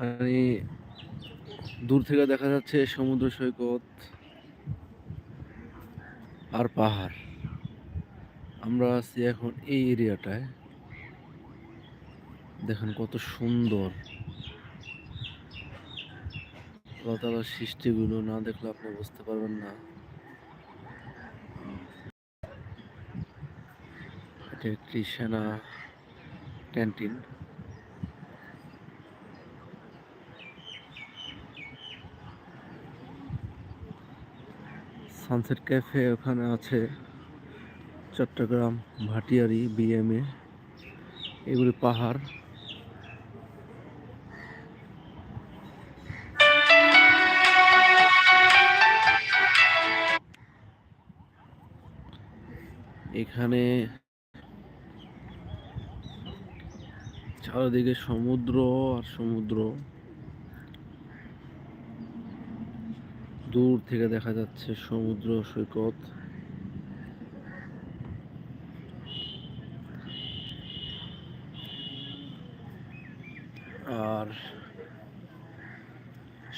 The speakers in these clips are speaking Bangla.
মানে দূর থেকে দেখা যাচ্ছে সমুদ্র সৈকত আর পাহাড়। আমরা আছি এখন এই এরিয়াটায়। দেখেন কত সুন্দর। আল্লাহ তালার সৃষ্টিগুলো না দেখলে আপনি বুঝতে পারবেন না। এটা একটি সেনা ক্যান্টিন। সানসেট ক্যাফে ওখানে আছে চট্টগ্রাম ভাটিয়ারি বিএমএ এগুলি পাহাড়। এখানে চারিদিকে সমুদ্র আর সমুদ্র। দূর থেকে দেখা যাচ্ছে সমুদ্র সৈকত। আর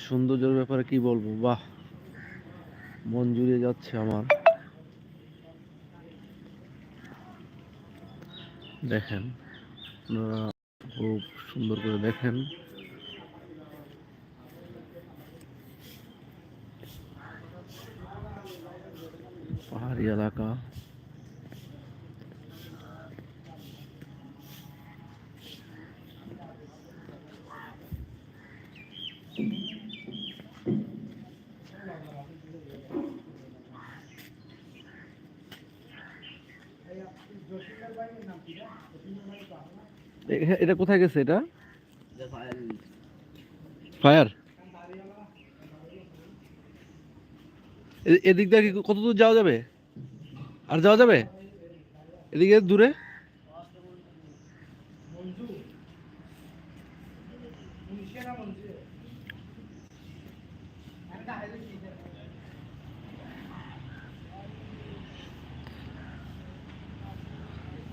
সৌন্দর্যের ব্যাপারে কি বলব? বাহ, মন জুড়িয়ে যাচ্ছে আমার। দেখেন, আপনারা খুব সুন্দর করে দেখেন। পাহাড়ি এলাকা। এটা কোথায় গেছে এটা? ফায়ার। এদিক দিয়ে কত দূর যাওয়া যাবে? আর যাওয়া যাবে? এদিকে দূরে?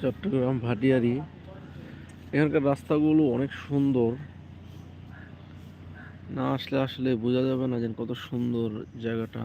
চট্টগ্রাম ভাটিয়ারি। এখানকার রাস্তাগুলো অনেক সুন্দর। না আসলে আসলে বোঝা যাবে না যে কত সুন্দর জায়গাটা।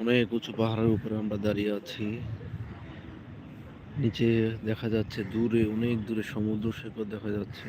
অনেক উঁচু পাহাড়ের উপরে আমরা দাঁড়িয়ে আছি। নিচে দেখা যাচ্ছে দূরে, অনেক দূরে সমুদ্র সৈকত দেখা যাচ্ছে।